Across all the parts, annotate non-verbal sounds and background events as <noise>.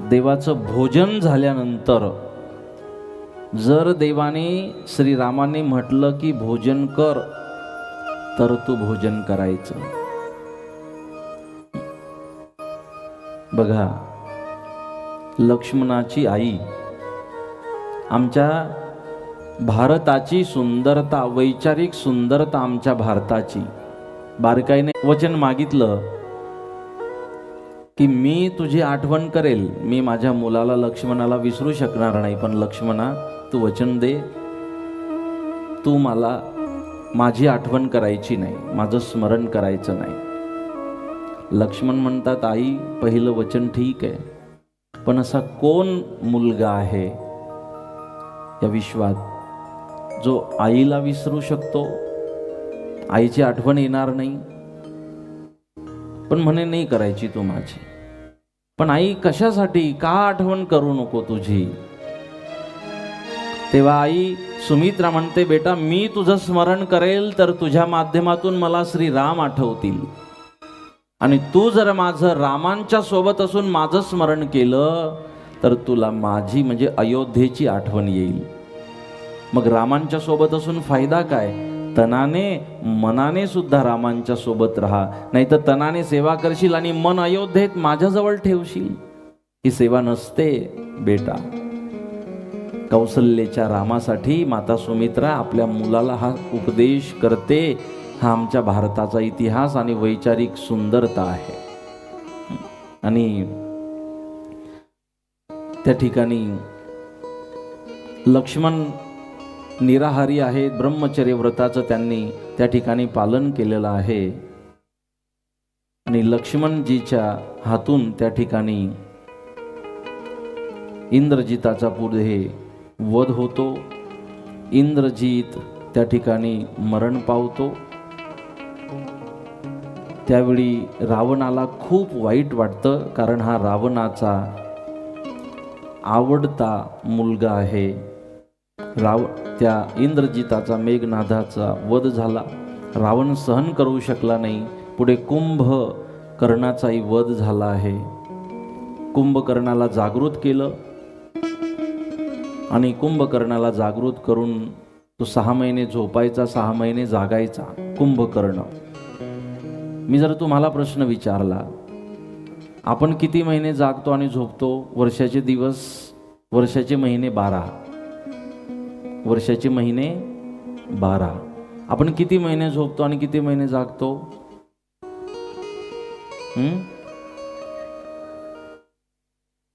देवाचं भोजन झाल्यानंतर जर देवाने श्रीरामाने म्हटलं की भोजन कर तर तू भोजन करायचं. बघा लक्ष्मणाची आई आमच्या भारताची सुंदरता वैचारिक सुंदरता आमच्या भारताची. बारकाईने वचन मागितलं की मी तुझी आठवण करेल. मी माझ्या मुलाला लक्ष्मणाला विसरू शकणार नाही पण लक्ष्मणा तू वचन दे. तू मला माझी आठवण करायची नाही माझं स्मरण करायचं नाही. लक्ष्मण म्हणतात आई पहिलं वचन ठीक आहे पण असा कोण मुलगा आहे या विश्वात जो आईला विसरू शकतो? आईची आठवण येणार नाही. पण म्हणे नाही करायची तू माझी. पण आई कशासाठी? का आठवण करू नको तुझी? तेव्हा आई सुमित्रा म्हणते बेटा मी तुझं स्मरण करेल तर तुझ्या माध्यमातून मला श्री राम आठवतील. आणि तू जर माझं रामांच्या सोबत असून माझं स्मरण केलं तर तुला माझी म्हणजे अयोध्येची आठवण येईल. मग रामांच्या सोबत असून फायदा काय? तनाने मनाने सुद्धा रामांच्या सोबत राहा. नाही तर तनाने सेवा करशील आणि मन अयोध्येत माझ्याजवळ ठेवशील. ही सेवा नसते बेटा. कौसल्येच्या रामासाठी माता सुमित्रा आपल्या मुलाला हा उपदेश करते. हा आमच्या भारताचा इतिहास आणि वैचारिक सुंदरता आहे. आणि त्या ठिकाणी लक्ष्मण निराहारी आहेत ब्रह्मचर्य व्रताचं त्यांनी त्या ठिकाणी पालन केलेलं आहे. आणि लक्ष्मणजीच्या हातून त्या ठिकाणी इंद्रजिताचा पुढे वध होतो. इंद्रजीत त्या ठिकाणी मरण पावतो. त्यावेळी रावणाला खूप वाईट वाटतं कारण हा रावणाचा आवडता मुलगा आहे. राव त्या इंद्रजिताचा मेघनाथाचा वध झाला. रावण सहन करू शकला नाही. पुढे कुंभ कर्णाचाही वध झाला आहे. कुंभकर्णाला जागृत केलं आणि कुंभकर्णाला जागृत करून तो सहा महिने झोपायचा सहा महिने जागायचा. कुंभकर्ण. मी जर तुम्हाला प्रश्न विचारला आपण किती महिने जागतो आणि झोपतो? वर्षाचे दिवस वर्षाचे महिने बारा. वर्षाचे महिने बारा. आपण किती महिने झोपतो आणि किती महिने जागतो?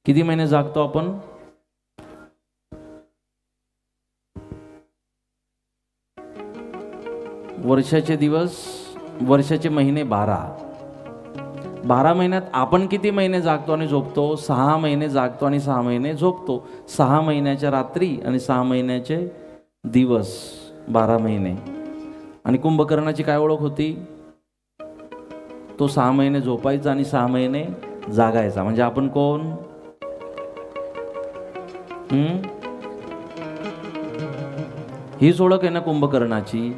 किती महिने जागतो आपण? वर्षाचे दिवस वर्षाचे महिने बारा. बारा महिन्यात आपण किती महिने जागतो आणि झोपतो? सहा महिने जागतो आणि सहा महिने झोपतो. सहा महिन्याच्या रात्री आणि सहा महिन्याचे दिवस बारा महिने. आणि कुंभकर्णाची काय ओळख होती? तो सहा महिने झोपायचा आणि सहा महिने जागायचा. म्हणजे आपण कोण? हीच ओळख आहे ना कुंभकर्णाची.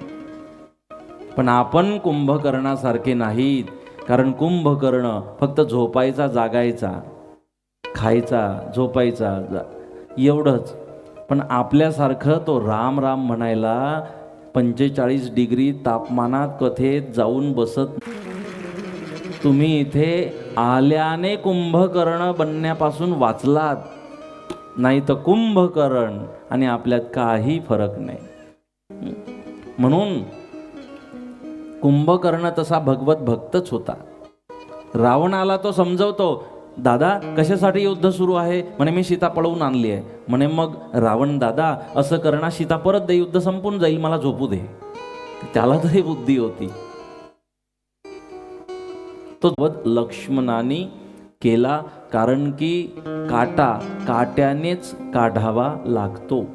पण आपण कुंभकर्णासारखे नाहीत. कारण कुंभकर्ण फक्त झोपायचा जागायचा खायचा झोपायचा जा- एवढंच. पण आपल्यासारखं तो राम राम म्हणायला पंचेचाळीस डिग्री तापमानात कथेत जाऊन बसत तुम्ही इथे आल्याने कुंभकर्ण बनण्यापासून वाचलात नाही तर कुंभकर्ण आणि आपल्यात काही फरक नाही. म्हणून कुंभकर्ण तसा भगवत भक्तच होता. रावणाला तो समजवतो दादा कशासाठी युद्ध सुरू आहे? म्हणे मी सीता पळवून आणली आहे. म्हणे मग रावण दादा असं करणार सीता परत दे युद्ध संपून जाईल मला झोपू दे. त्याला तरी बुद्धी होती. तो वध लक्ष्मणाने केला कारण की काटा काट्यानेच काढावा लागतो.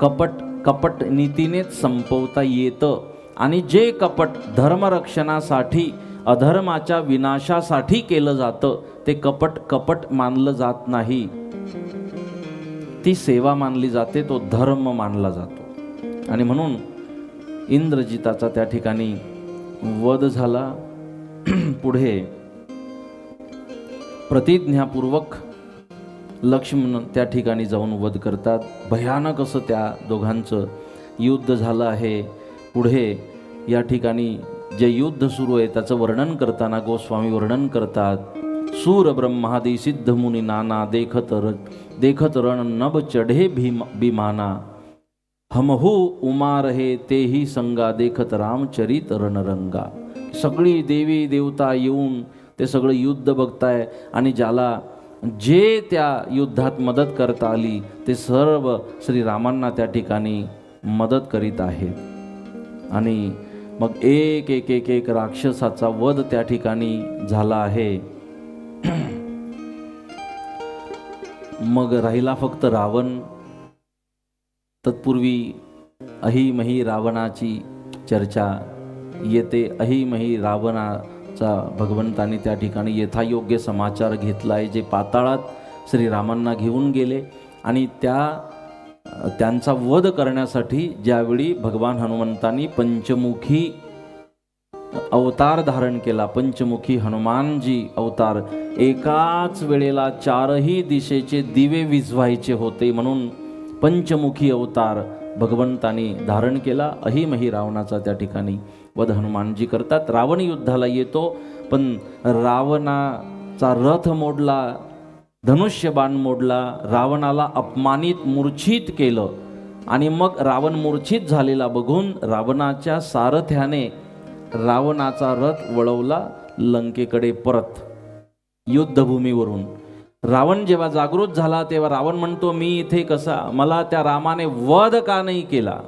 कपट कपट नीतीनेच संपवता येतं. आणि जे कपट धर्मरक्षणासाठी अधर्माच्या विनाशासाठी केलं जातं. ते कपट कपट मानलं जात नाही. ती सेवा मानली जाते तो धर्म मानला जातो. आणि म्हणून इंद्रजिताचा त्या ठिकाणी वध झाला. <clears throat> पुढे प्रतिज्ञापूर्वक लक्ष्मण त्या ठिकाणी जाऊन वध करतात. भयानक असं त्या दोघांचं युद्ध झालं आहे. पुढे या ठिकाणी जे युद्ध सुरू आहे त्याचं वर्णन करताना गोस्वामी वर्णन करतात. सूर ब्रह्मादी सिद्ध मुनी नाना देखत र देखत रण नभ चढे भीम बिमाना हमहू उमा रहे तेही संगा देखत रामचरित रणरंगा. सगळी देवी देवता येऊन ते सगळं युद्ध बघताय आणि ज्याला जे त्या युद्धात मदत करता आली ते सर्व श्रीरामांना त्या ठिकाणी मदत करीत आहेत. आणि मग एक एक एक एक राक्षसाचा वध त्या ठिकाणी झाला आहे. <clears throat> मग राहिला फक्त रावण. तत्पूर्वी अहिमही रावणाची चर्चा येते. अहिमही रावणाचा भगवंताने त्या ठिकाणी यथायोग्य समाचार घेतला आहे जे पाताळात श्रीरामांना घेऊन गेले. आणि त्या त्यांचा वध करण्यासाठी ज्यावेळी भगवान हनुमंतांनी पंचमुखी अवतार धारण केला पंचमुखी हनुमानजी अवतार एकाच वेळेला चारही दिशेचे दिवे विझवायचे होते म्हणून पंचमुखी अवतार भगवंतानी धारण केला. अहिमही रावणाचा त्या ठिकाणी वध हनुमानजी करतात. रावण युद्धाला येतो पण रावणाचा रथ मोडला धनुष्यबाण मोडला रावणाला अपमानित मूर्छित केलं आणि मग रावण मूर्छित झालेला बघून रावणाच्या सारथ्याने रावणाचा रथ वळवला लंकेकडे परत युद्धभूमीवरून. रावण जेव्हा जागृत झाला तेव्हा रावण म्हणतो मी इथे कसा? मला त्या रामाने वध का नाही केला?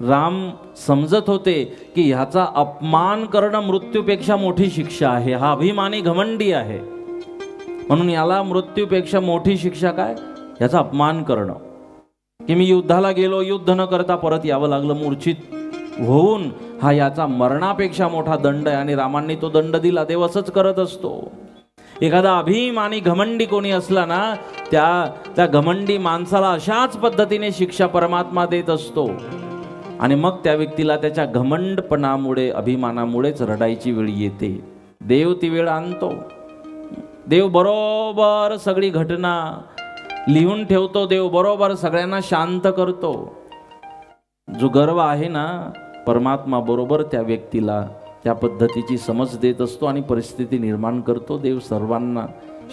राम समजत होते की ह्याचा अपमान करणं मृत्यूपेक्षा मोठी शिक्षा आहे. हा अभिमानी घमंडी आहे. म्हणून याला मृत्यूपेक्षा मोठी शिक्षा काय? याचा अपमान करणं. की मी युद्धाला गेलो युद्ध न करता परत यावं लागलं मूर्छित. होऊन हा याचा मरणापेक्षा मोठा दंड आहे आणि रामांनी तो दंड दिला देव असंच करत असतो. एखादा अभिमानी घमंडी कोणी असला ना त्या त्या घमंडी माणसाला अशाच पद्धतीने शिक्षा परमात्मा देत असतो. आणि मग त्या व्यक्तीला त्याच्या घमंडपणामुळे अभिमानामुळेच रडायची वेळ येते. देव ती वेळ आणतो. देव बरोबर सगळी घटना लिहून ठेवतो देव बरोबर सगळ्यांना शांत करतो. जो गर्व आहे ना परमात्मा बरोबर त्या व्यक्तीला त्या पद्धतीची समज देत असतो आणि परिस्थिती निर्माण करतो देव सर्वांना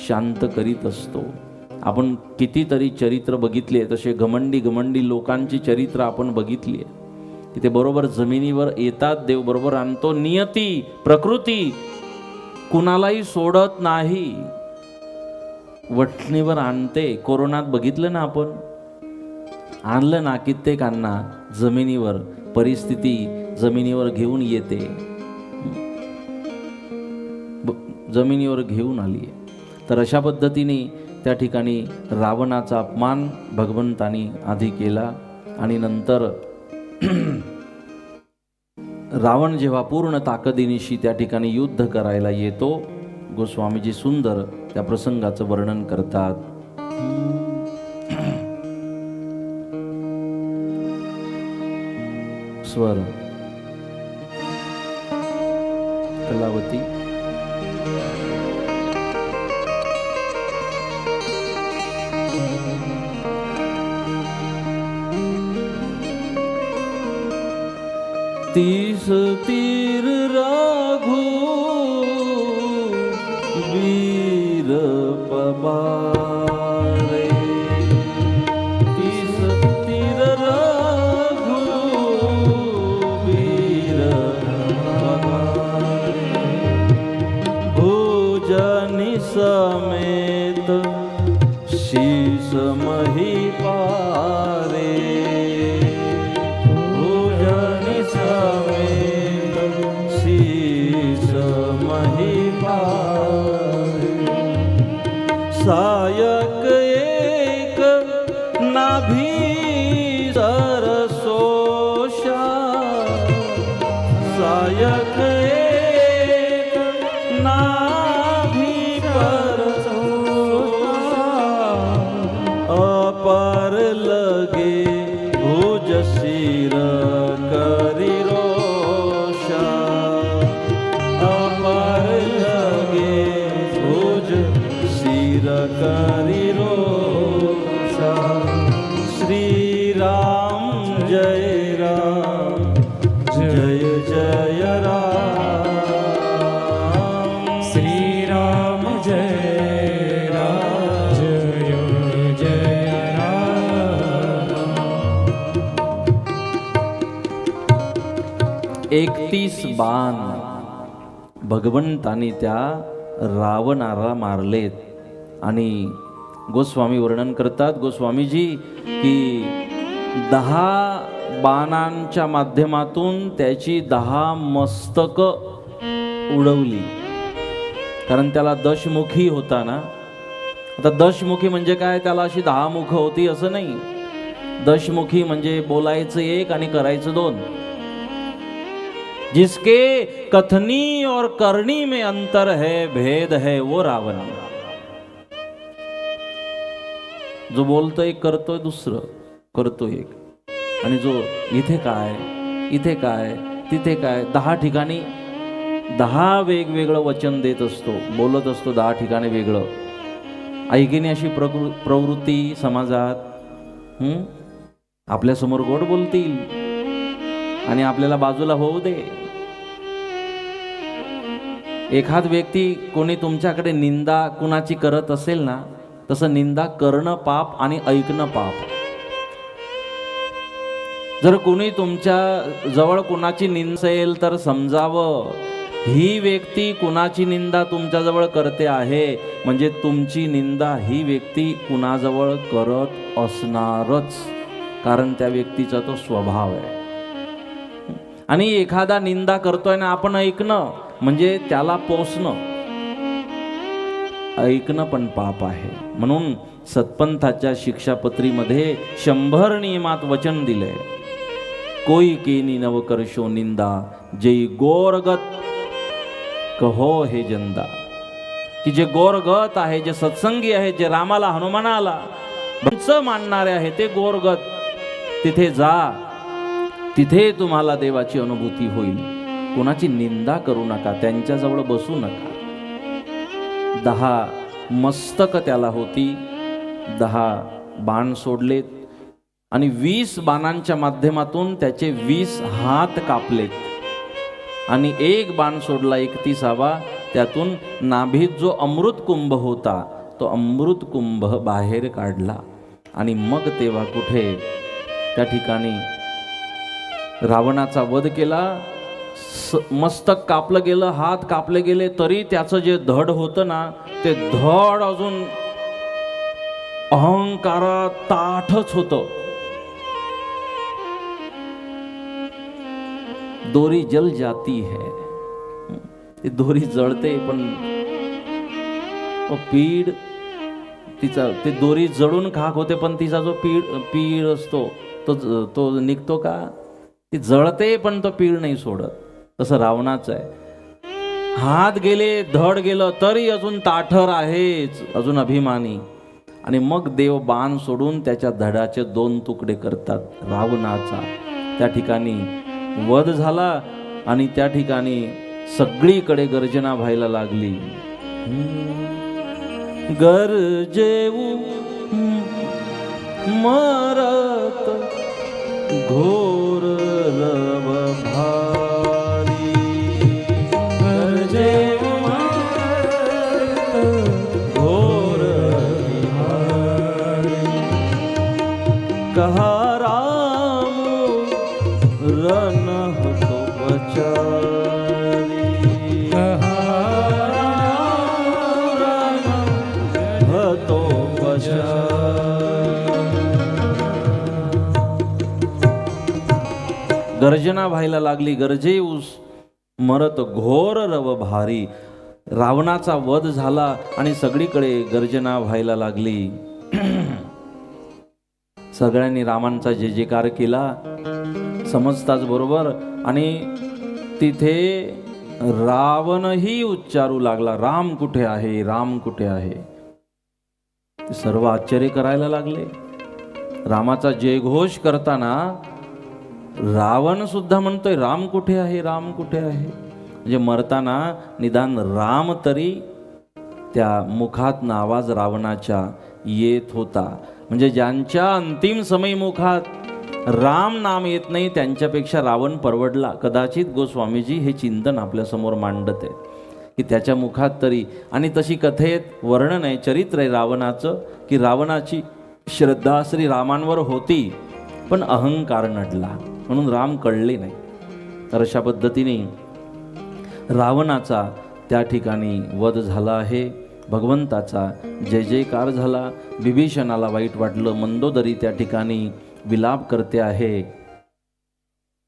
शांत करीत असतो. आपण कितीतरी चरित्र बघितले तसे घमंडी घमंडी लोकांची चरित्र आपण बघितली आहे. की ते बरोबर जमिनीवर येतात देव बरोबर आणतो. नियती प्रकृती कुणालाही सोडत नाही. वठणीवर आणते. कोरोनात बघितलं ना आपण? आणलं ना कित्येकांना? जमिनीवर. परिस्थिती जमिनीवर घेऊन येते. ब- जमिनीवर घेऊन आली आहे. तर अशा पद्धतीने त्या ठिकाणी रावणाचा अपमान भगवंतानी आधी केला आणि नंतर रावण जेव्हा पूर्ण ताकदीनिशी त्या ठिकाणी युद्ध करायला येतो गोस्वामीजी सुंदर त्या प्रसंगाचं वर्णन करतात. <clears throat> स्वर. कलावती. तीस तीर राघू वीर पबारे। तीस तीर राघू वीर पबारे। भोजनि समेत જય રામ જય જય રામ શ્રી રામ જય રામ જય જય રામ એકતીસ બાન भगवंतानी त्या रावणाला मारलेत आणि गोस्वामी वर्णन करतात गोस्वामीजी की दहा बाणांच्या माध्यमातून त्याची दहा मस्तक उडवली. कारण त्याला दशमुखी होता ना. आता दशमुखी म्हणजे काय? त्याला अशी दहा मुख होती असं नाही. दशमुखी म्हणजे बोलायचं एक आणि करायचं दोन. जिसके कथनी और करणी में अंतर है भेद है वो रावण. जो बोलतोय करतोय दुसरं करतोय एक. आणि जो इथे काय इथे काय तिथे काय दहा ठिकाणी दहा वेगवेगळं वचन देत असतो बोलत असतो दहा ठिकाणी वेगळं. ऐकिनी अशी प्रकृ प्रवृत्ती समाजात आपल्यासमोर गोड बोलतील आणि आपल्याला बाजूला होऊ दे. एखाद व्यक्ती कोणी तुमच्याकडे निंदा कुणाची करत असेल ना तसं निंदा करणं पाप आणि ऐकणं पाप. जर कोणी तुमच्या जवळ कुणाची निंद असेल तर समजावं. ही व्यक्ती कुणाची निंदा तुमच्याजवळ करते आहे? म्हणजे तुमची निंदा ही व्यक्ती कुणाजवळ करत असणारच. कारण त्या व्यक्तीचा तो स्वभाव आहे. आणि एखादा निंदा करतोय ना आपण ऐकणं म्हणजे त्याला पोचणं ऐकणं पण पाप आहे. म्हणून सत्पंथाच्या शिक्षापत्रीमध्ये शंभर नियमात वचन दिलंय. कोई केनी नव करशो निंदा जई गोरगत कहो हे जंदा की जे गोरगत आहे जे सत्संगी आहे जे रामाला हनुमानाला बंच मानणारे आहे ते गोरगत तिथे जा तिथे तुम्हाला देवाची अनुभूती होईल. कोणाची निंदा करू नका त्यांच्याजवळ बसू नका. दहा मस्तक त्याला होती दहा बाण सोडलेत आणि वीस बाणांच्या माध्यमातून त्याचे वीस हात कापलेत आणि एक बाण सोडला एकतीसावा त्यातून नाभीत जो अमृत कुंभ होता तो अमृत कुंभ बाहेर काढला. आणि मग तेव्हा कुठे? त्या ठिकाणी रावणाचा वध केला स मस्तक कापलं गेलं हात कापले गेले तरी त्याचं जे धड होतं ना ते धड अजून अहंकारा ताठच होतं. दोरी जल जाती है। ती दोरी जळते पण पीड तिचा ते दोरी जळून खाक होते पण तिचा जो पीड पीड असतो तो तो निघतो का? ती जळते पण तो पीड नाही सोडत. तसं रावणाचं आहे. हात गेले धड गेलं तरी अजून ताठर आहेच अजून अभिमानी. आणि मग देव बाण सोडून त्याच्या धडाचे दोन तुकडे करतात रावणाचा. त्या ठिकाणी वध झाला आणि त्या ठिकाणी सगळीकडे गर्जना व्हायला लागली. गरजेऊ मरत घो गर्जना व्हायला लागली गरजेऊस मरत घोर रव भारी. रावणाचा वध झाला आणि सगळीकडे गर्जना व्हायला लागली. <clears throat> सगळ्यांनी रामांचा जे जेकार केला. समजताच बरोबर. आणि तिथे रावणही उच्चारू लागला राम कुठे आहे? राम कुठे आहे? सर्व आश्चर्य करायला लागले. रामाचा जयघोष करताना रावण सुद्धा म्हणतोय राम कुठे आहे? राम कुठे आहे? म्हणजे मरताना निदान राम तरी त्या मुखात आवाज रावणाच्या येत होता. म्हणजे ज्यांच्या अंतिम समय मुखात राम नाम येत नाही त्यांच्यापेक्षा रावण परवडला. कदाचित गोस्वामीजी हे चिंतन आपल्यासमोर मांडत आहे की त्याच्या मुखात तरी. आणि तशी कथेत वर्णन आहे चरित्र आहे रावणाचं की रावणाची श्रद्धा श्री रामांवर होती पण अहंकार नडला. म्हणून राम कळले नाही. तर अशा पद्धतीने रावणाचा त्या ठिकाणी वध झाला आहे. भगवंताचा जय जयकार झाला. विभीषणाला वाईट वाटलं. मंदोदरी त्या ठिकाणी विलाप करते आहे.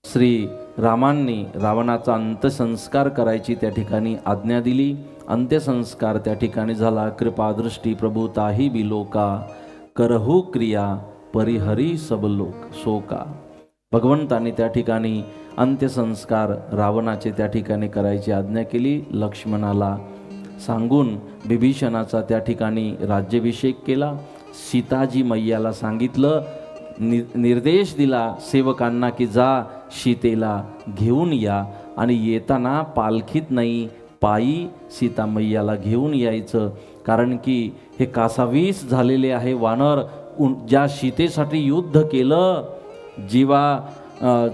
श्री रामांनी रावणाचा अंत्यसंस्कार करायची त्या ठिकाणी आज्ञा दिली. अंत्यसंस्कार त्या ठिकाणी झाला. कृपादृष्टी प्रभुताही बिलोका करहू क्रिया परिहरी सबलोक शोका भगवंताने त्या ठिकाणी अंत्यसंस्कार रावणाचे त्या ठिकाणी करायची आज्ञा केली. लक्ष्मणाला सांगून विभीषणाचा त्या ठिकाणी राज्याभिषेक केला. सीताजी मैयाला सांगितलं नि निर्देश दिला सेवकांना की जा सीतेला घेऊन या आणि येताना पालखीत नाही पायी सीता मैयाला घेऊन यायचं. कारण की हे कासावीस झालेले आहे वानर. उन- ज्या सीतेसाठी युद्ध केलं जीवा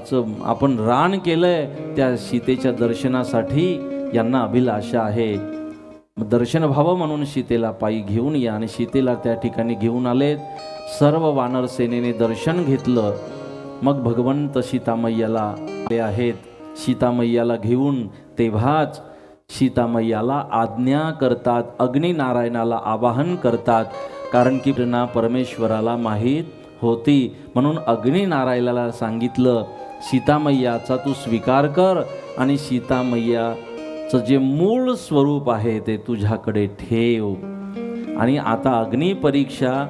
च आपण रान केलंय त्या सीतेच्या दर्शनासाठी यांना अभिलाषा आहे. दर्शन व्हावं म्हणून सीतेला पायी घेऊन या आणि सीतेला त्या ठिकाणी घेऊन आलेत. सर्व वानर सेनेने दर्शन घेतलं. मग भगवंत सीतामय्याला आले आहेत. सीतामय्याला घेऊन तेव्हाच सीतामय्याला आज्ञा करतात अग्निनारायणाला आवाहन करतात. कारण की त्यांना परमेश्वराला माहीत होती. म्हणून अग्निनारायणाला सांगितलं सीतामय्याचा तू स्वीकार कर आणि सीतामय्याचं जे मूळ स्वरूप आहे ते तुझ्याकडे ठेव. आणि आता अग्निपरीक्षा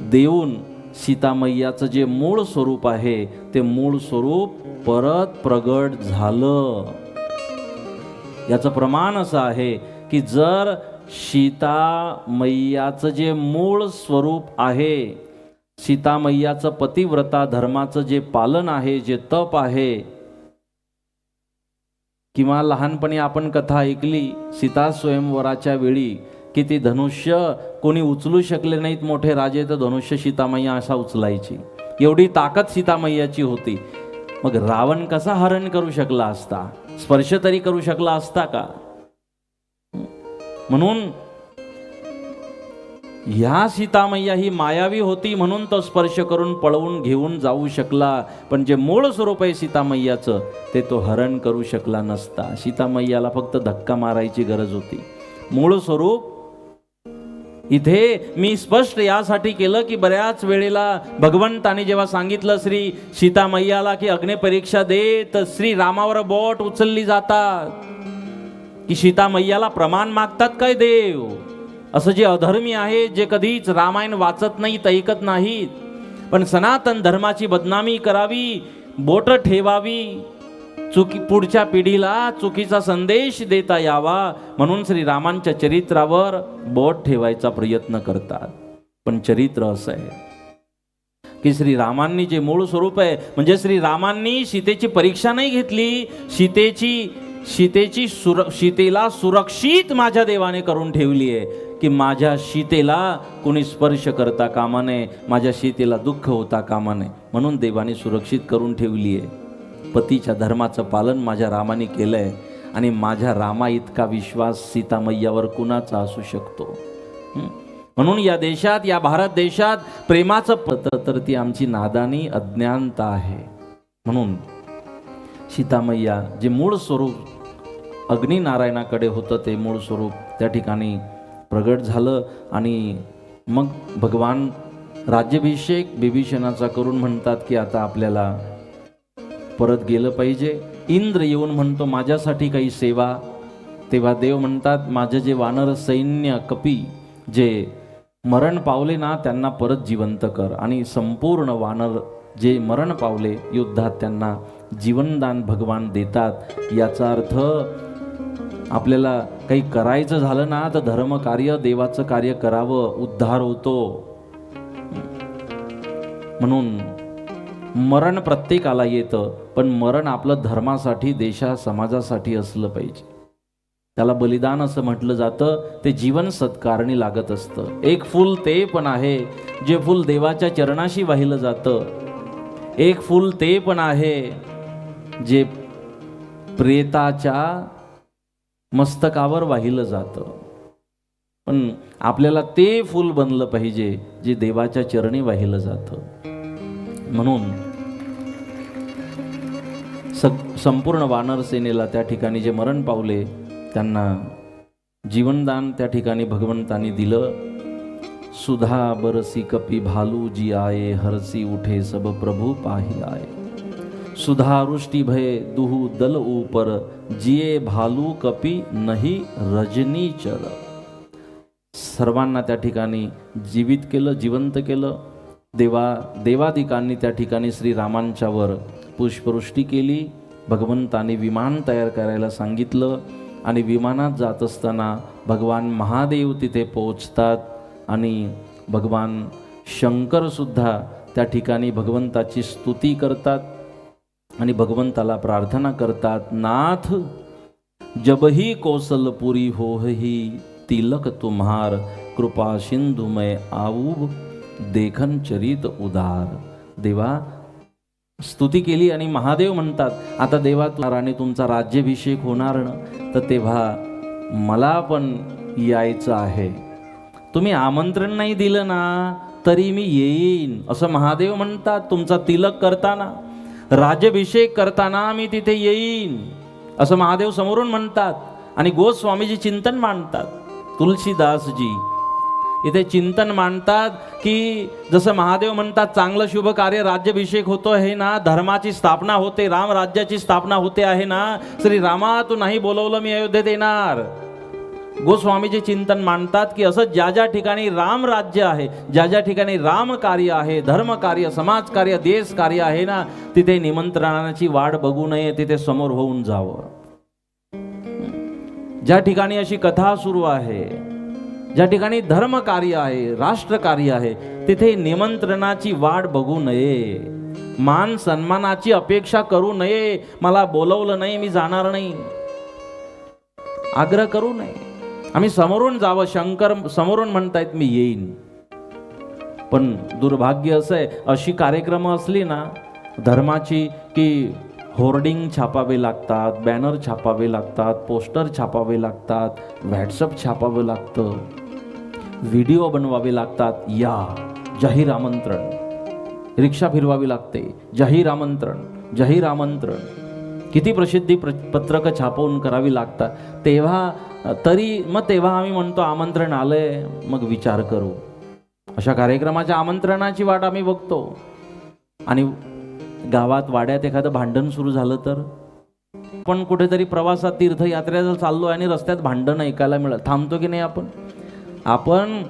देऊन सीतामय्याचं जे मूळ स्वरूप आहे ते मूळ स्वरूप परत प्रगट झालं. याचं प्रमाण असं आहे की जर सीता मैयाचं जे मूळ स्वरूप आहे सीता मैयाचं पतिव्रता धर्माचं जे पालन आहे जे तप आहे किंवा लहानपणी आपण कथा ऐकली सीता स्वयंवराच्या वेळी की ती धनुष्य कोणी उचलू शकले नाहीत मोठे राजे तर धनुष्य सीतामय्या असा उचलायची. एवढी ताकद सीतामय्याची होती. मग रावण कसा हरण करू शकला असता? स्पर्श तरी करू शकला असता का? म्हणून ह्या सीतामय्या ही मायावी होती म्हणून तो स्पर्श करून पळवून घेऊन जाऊ शकला. पण जे मूळ स्वरूप आहे सीतामय्याचं ते तो हरण करू शकला नसता. सीतामय्याला फक्त धक्का मारायची गरज होती. मूळ स्वरूप इथे मी स्पष्ट यासाठी केलं की बऱ्याच वेळेला भगवंताने जेव्हा सांगितलं श्री सीतामय्याला की अग्निपरीक्षा दे तर श्री रामावर बोट उचलली जातात की सीतामय्याला प्रमाण मागतात काय देव? असं जे अधर्मी आहे जे कधीच रामायण वाचत नाहीत ऐकत नाहीत पण सनातन धर्माची बदनामी करावी बोट ठेवावी चुकी पुढच्या पिढीला चुकीचा संदेश देता यावा म्हणून श्री रामांच्या चरित्रावर बोट ठेवायचा प्रयत्न करतात. पण चरित्र असं आहे की श्री रामांनी जे मूळ स्वरूप आहे म्हणजे श्री रामांनी सीतेची परीक्षा नाही घेतली सीतेची सीतेची सुर सीतेला सुरक्षित माझ्या देवाने करून ठेवली आहे. की माझ्या सीतेला कोणी स्पर्श करता कामा नये माझ्या सीतेला दुःख होता कामा नये. म्हणून देवाने सुरक्षित करून ठेवली आहे. पतीच्या धर्माचं पालन माझ्या रामाने केलं आहे आणि माझ्या रामा इतका विश्वास सीतामय्यावर कुणाचा असू शकतो? म्हणून या देशात या भारत देशात प्रेमाचं पत्र तर ती आमची नादानी अज्ञानता आहे. म्हणून सीतामय्या जे मूळ स्वरूप अग्निनारायणाकडे होतं ते मूळ स्वरूप त्या ठिकाणी प्रगट झालं आणि मग भगवान राज्याभिषेक विभीषणाचा करून म्हणतात की आता आपल्याला परत गेलं पाहिजे. इंद्र येऊन म्हणतो माझ्यासाठी काही सेवा. तेव्हा देव म्हणतात माझं जे वानर सैन्य कपी जे मरण पावले ना त्यांना परत जिवंत कर. आणि संपूर्ण वानर जे मरण पावले युद्धात त्यांना जीवनदान भगवान देतात. याचा अर्थ आपल्याला काही करायचं झालं ना तर धर्मकार्य देवाचं कार्य करावं उद्धार होतो. म्हणून मरण प्रत्येकाला येतं पण मरण आपलं धर्मासाठी देशा समाजासाठी असलं पाहिजे. त्याला बलिदान असं म्हटलं जातं ते जीवन सत्कारणी लागत असतं. एक फूल ते पण आहे जे फूल देवाच्या चरणाशी वाहिलं जातं. एक फूल ते पण आहे जे प्रेताच्या मस्तकावर वाहिलं जातं. पण आपल्याला ते फूल बनलं पाहिजे जे देवाच्या चरणी वाहिलं जातं. म्हणून संपूर्ण वानर सेनेला त्या ठिकाणी जे मरण पावले त्यांना जीवनदान त्या ठिकाणी भगवंतांनी दिलं. सुधा बरसी कपी भालू जी आये हरसी उठे सब प्रभू पाही आये सुधारुष्टि भय दुहु दल ऊपर जिये भालू कपी नाही रजनी चर। सर्वांना त्या ठिकाणी जीवित केलं जिवंत केलं. देवा देवादिकांनी त्या ठिकाणी श्रीरामांच्यावर पुष्पवृष्टी केली. भगवंताने विमान तयार करायला सांगितलं आणि विमानात जात असताना भगवान महादेव तिथे पोहोचतात आणि भगवान शंकरसुद्धा त्या ठिकाणी भगवंताची स्तुती करतात. आणि भगवंताला प्रार्थना करतात नाथ जबही कोसलपुरी होही तिलक तुम्हार कृपा सिंधुमय आऊब देखन चरित उदार. देवा स्तुती केली आणि महादेव म्हणतात आता देवा तू आणि तुमचा राज्याभिषेक होणार ना? तर तेव्हा मला पण यायचं आहे. तुम्ही आमंत्रण नाही दिलं ना तरी मी येईन. असं महादेव म्हणतात तुमचा तिलक करताना राज्याभिषेक करताना मी तिथे येईन. असं महादेव समोरून म्हणतात आणि गोस्वामीजी चिंतन मांडतात. तुलसीदासजी इथे चिंतन मांडतात की जसं महादेव म्हणतात चांगलं शुभ कार्य राज्याभिषेक होतो आहे ना धर्माची स्थापना होते राम राज्याची स्थापना होते आहे ना श्री रामा तू नाही बोलवलं मी अयोध्येत येणार. गोस्वामीचे चिंतन मांडतात की असं ज्या ज्या ठिकाणी राम राज्य आहे ज्या ज्या ठिकाणी राम कार्य आहे धर्म कार्य समाज कार्य देश कार्य आहे ना तिथे निमंत्रणाची वाट बघू नये तिथे समोर होऊन जावं. ज्या ठिकाणी अशी कथा सुरू आहे ज्या ठिकाणी धर्म कार्य आहे राष्ट्र कार्य आहे तिथे निमंत्रणाची वाट बघू नये. मान सन्मानाची अपेक्षा करू नये. मला बोलवलं नाही मी जाणार नाही. आग्रह करू नये. आम्ही समोरून जावं शंकर समोरून म्हणतायत मी येईन. पण दुर्भाग्य असं आहे अशी कार्यक्रम असली ना धर्माची की होर्डिंग छापावे लागतात बॅनर छापावे लागतात पोस्टर छापावे लागतात व्हॅट्सअप छापावं लागतं व्हिडिओ बनवावे लागतात या जाहीर आमंत्रण. रिक्षा फिरवावी लागते जाहीर आमंत्रण जाहीर आमंत्रण. किती प्रसिद्धी प्र पत्रकं छापवून करावी लागतात. तेव्हा तरी मग तेव्हा आम्ही म्हणतो आमंत्रण आलंय मग विचार करू. अशा कार्यक्रमाच्या आमंत्रणाची वाट आम्ही बघतो. आणि गावात वाड्यात एखादं भांडण सुरू झालं तर? पण कुठेतरी प्रवासात तीर्थयात्रेला चाललो आणि रस्त्यात भांडण ऐकायला मिळत थांबतो की नाही आपण? आपण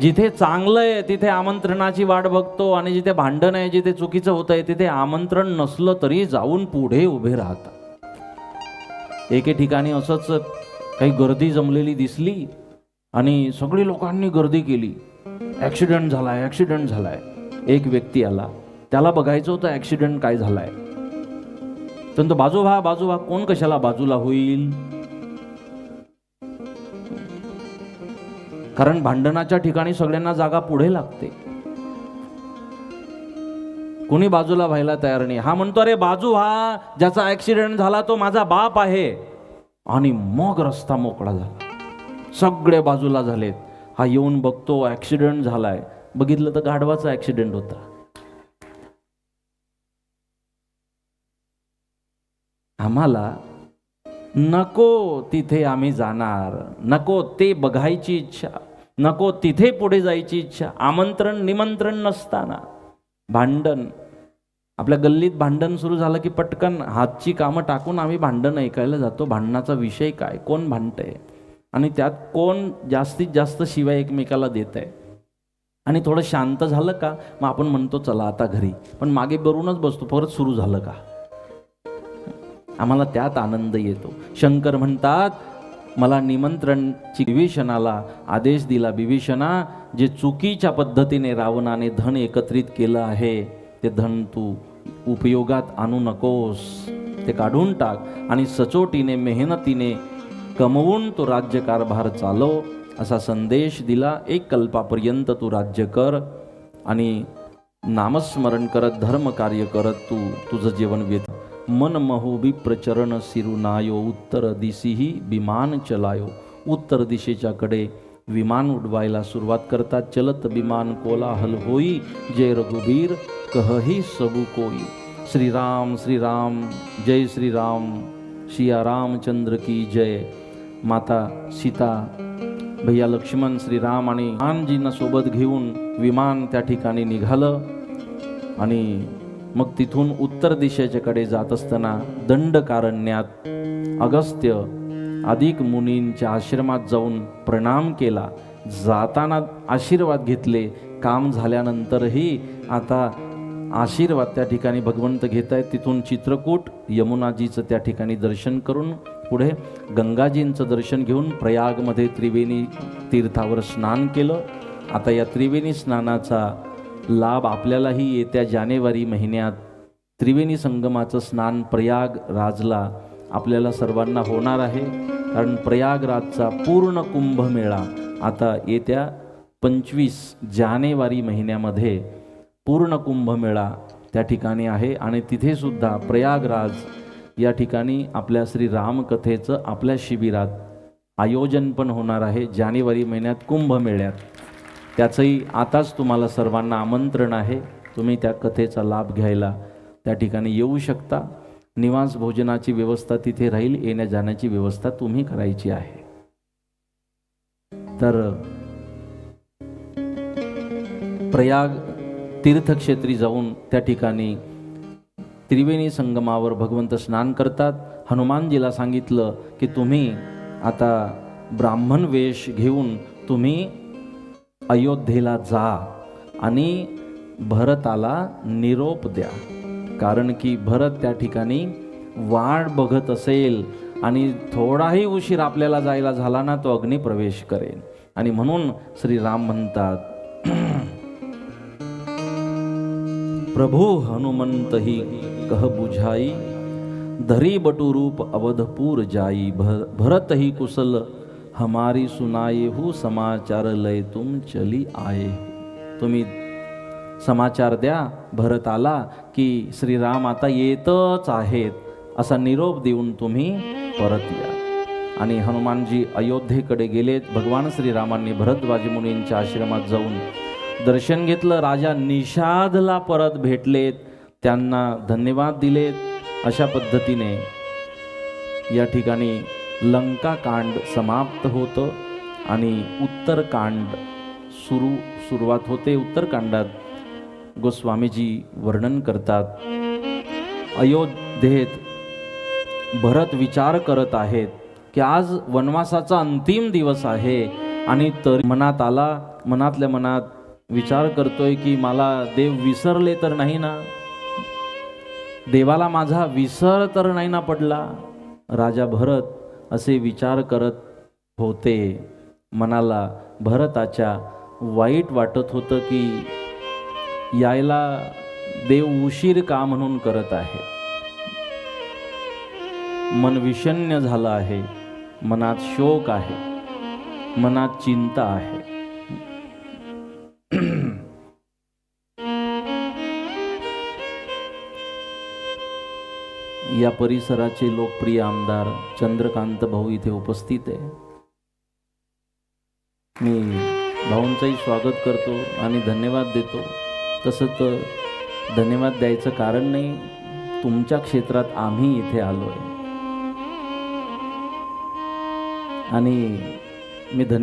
जिथे चांगलं आहे तिथे आमंत्रणाची वाट बघतो आणि जिथे भांडण आहे जिथे चुकीचं होत आहे तिथे आमंत्रण नसलं तरी जाऊन पुढे उभे राहतात एके ठिकाणी असंच काही गर्दी जमलेली दिसली आणि सगळी लोकांनी गर्दी केली. ॲक्सिडेंट झालाय ॲक्सिडेंट झालाय. एक व्यक्ती आला. त्याला बघायचं होतं ॲक्सिडेंट काय झालाय. तर तो बाजू व्हा बाजू व्हा कोण कशाला बाजूला होईल? कारण भांडणाच्या ठिकाणी सगळ्यांना जागा पुढे लागते. कोणी बाजूला व्हायला तयार नाही. हा म्हणतो अरे बाजू हा ज्याचा ऍक्सिडेंट झाला तो माझा बाप आहे. आणि मग रस्ता मोकळा झाला. सगळे बाजूला झालेत. हा येऊन बघतो ऍक्सिडेंट झालाय. बघितलं तर गाढवाचा ऍक्सिडेंट होता. आम्हाला नको तिथे आम्ही जाणार नको ते बघायची इच्छा नको तिथे पुढे जायची इच्छा आमंत्रण निमंत्रण नसताना. भांडण. आपल्या गल्लीत भांडण सुरू झालं की पटकन हातची कामं टाकून आम्ही भांडण ऐकायला जातो. भांडणाचा विषय काय? कोण भांडतंय? आणि त्यात कोण जास्तीत जास्त शिवाय एकमेकाला देत आहे आणि थोडं शांत झालं का? मग आपण म्हणतो चला आता घरी. पण मागे बरूनच बसतो. परत सुरू झालं का? आम्हाला त्यात आनंद येतो. शंकर म्हणतात मला निमंत्रणची विभीषणाला आदेश दिला. विभीषणा जे चुकीच्या पद्धतीने रावणाने धन एकत्रित केलं आहे ते धन तू उपयोगात आणू नकोस. ते काढून टाक आणि सचोटीने मेहनतीने कमवून तो राज्यकारभार चालव असा संदेश दिला एक कल्पापर्यंत तू राज्य कर आणि नामस्मरण करत धर्मकार्य करत तू तुझं जीवन व्यत मन महोबी प्रचरण सिरुनायो उत्तर दिशीही विमान चलायो. उत्तर दिशेच्याकडे विमान उडवायला सुरुवात करतात. चलत विमान कोलाहल होई जय रघुबीर कहही सबू कोई. श्रीराम श्रीराम जय श्रीराम शिया रामचंद्र की जय. माता सीता भैया लक्ष्मण श्रीराम आणि हनुमानजींना सोबत घेऊन विमान त्या ठिकाणी निघालं आणि मग तिथून उत्तर दिशेच्याकडे जात असताना दंडकारण्यात अगस्त्य अधिक मुनींच्या आश्रमात जाऊन प्रणाम केला. जाताना आशीर्वाद घेतले. काम झाल्यानंतरही आता आशीर्वाद त्या ठिकाणी भगवंत घेत आहेत तिथून चित्रकूट यमुनाजीचं त्या ठिकाणी दर्शन करून पुढे गंगाजींचं दर्शन घेऊन प्रयागमध्ये त्रिवेणी तीर्थावर स्नान केलं. आता या त्रिवेणी स्नानाचा लाभ आपल्यालाही येत्या जानेवारी महिन्यात. त्रिवेणी संगमाचं स्नान प्रयाग राजला आपल्याला सर्वांना होणार आहे. कारण प्रयागराजचा पूर्ण कुंभमेळा आता येत्या पंचवीस जानेवारी महिन्यामध्ये पूर्ण कुंभमेळा त्या ठिकाणी आहे. आणि तिथेसुद्धा प्रयागराज या ठिकाणी आपल्या श्री रामकथेचं आपल्या शिबिरात आयोजन पण होणार आहे. जानेवारी महिन्यात कुंभमेळ्यात. त्याचंही आताच तुम्हाला सर्वांना आमंत्रण आहे. तुम्ही त्या कथेचा लाभ घ्यायला त्या ठिकाणी येऊ शकता. निवास भोजनाची व्यवस्था तिथे राहील. येण्या जाण्याची व्यवस्था तुम्ही करायची आहे. तर प्रयाग तीर्थक्षेत्री जाऊन त्या ठिकाणी त्रिवेणी संगमावर भगवंत स्नान करतात. हनुमानजीला सांगितलं की तुम्ही आता ब्राह्मण वेश घेऊन तुम्ही अयोध्येला जा आणि भरताला निरोप द्या. कारण की भरत त्या ठिकाणी वाट बघत असेल आणि थोडाही उशीर आपल्याला जायला झाला ना तो अग्निप्रवेश करेल आणि म्हणून श्रीराम म्हणतात <clears throat> प्रभू हनुमंत ही कह बुझाई धरी बटुरूप अवधपूर जाई भर भरत ही कुशल हमारी सुनाये हु समाचार लय तुम चली आये तुम्ही समाचार द्या भरत आला की श्रीराम आता येतच आहेत असा निरोप देऊन तुम्ही परत या. आणि हनुमानजी अयोध्येकडे गेलेत भगवान श्रीरामांनी भरद्वाजी मुनींच्या आश्रमात जाऊन दर्शन घेतलं राजा निषादला परत भेटलेत त्यांना धन्यवाद दिलेत अशा पद्धतीने या ठिकाणी लंकाकांड समाप्त होतं आणि उत्तरकांड सुरू सुरुवात होते. उत्तरकांडात गोस्वामीजी वर्णन करतात अयोध्येत भरत विचार करत आहेत की आज वनवासाचा अंतिम दिवस आहे आणि तर मनात आला मनातल्या मनात विचार करतोय की मला देव विसरले तर नाही ना? देवाला माझा विसर तर नाही ना पडला? राजा भरत असे विचार करत होते. मनाला भरताच्या वाईट वाटत होतं की यायला देव उशीर का म्हणून करत आहे? मन विषण्य झालं आहे. मनात शोक आहे. मनात चिंता आहे. या परिसराचे लोकप्रिय आमदार चंद्रकांत भाऊ इथे उपस्थित आहे. मी भाऊंचंही स्वागत करतो आणि धन्यवाद देतो. तसं तर धन्यवाद द्यायचं कारण नाही तुमच्या क्षेत्रात आम्ही इथे आलो आहे आणि मी धन्य